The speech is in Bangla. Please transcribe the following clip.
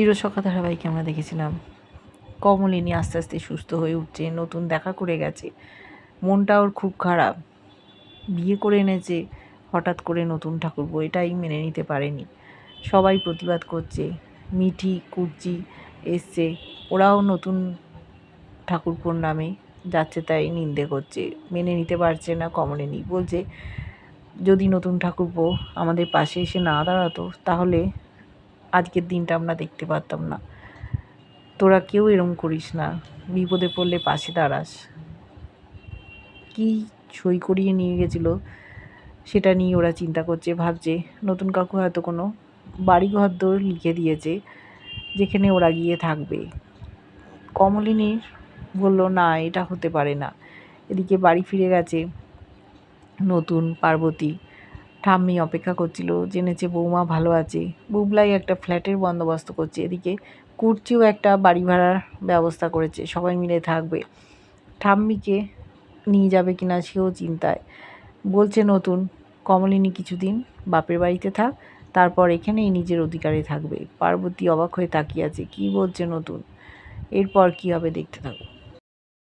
চিরসখা ধারাবাহিকে আমরা দেখেছিলাম। কমলিনী আস্তে আস্তে সুস্থ হয়ে উঠছে, নতুন দেখা করে গেছে। মনটা ওর খুব খারাপ। বিয়ে করে এনেছে, হঠাৎ করে নতুন ঠাকুরপো এটাই মেনে নিতে পারেনি। সবাই প্রতিবাদ করছে, মিঠি, কুর্চি এসছে, ওরাও নতুন ঠাকুরপোর নামে যাচ্ছে, তাই নিন্দে করছে। মেনে নিতে পারছে না কমলিনী, বলছে, যদি নতুন ঠাকুরপো আমাদের পাশে এসে না দাঁড়াতো, তাহলে আজকের দিনটা আমরা দেখতে পারতাম না। তোরা কেউ এরম করিস না। বিপদে পড়লে পাশে দাঁড়াস। কি সই করিয়ে নিয়ে গেছিল সেটা নিয়ে ওরা চিন্তা করছে, ভাবছে, নতুন কাকু হয়তো কোনো বাড়ি ঘর দোর লিখে দিয়েছে যেখানে ওরা গিয়ে থাকবে। কমলিনী বলল, না, এটা হতে পারে না। এদিকে বাড়ি ফিরে গেছে নতুন পার্বতী। ঠাম্মি অপেক্ষা করছিল, জেনেছে বৌমা ভালো আছে। বুবলাই একটা ফ্ল্যাটের বন্দোবস্ত করছে। এদিকে কুর্চিও একটা বাড়ি ভাড়ার ব্যবস্থা করেছে। সবাই মিলে থাকবে। ঠাম্মিকে নিয়ে যাবে কিনা সেও চিন্তায়। বলছে, নতুন। কমলিনী কিছুদিন বাপের বাড়িতে থাক, তারপর এখানেই নিজের অধিকারে থাকবে। পার্বতী অবাক হয়ে তাকিয়ে আছে। কী বলছে নতুন? এরপর কী হবে দেখতে থাকো।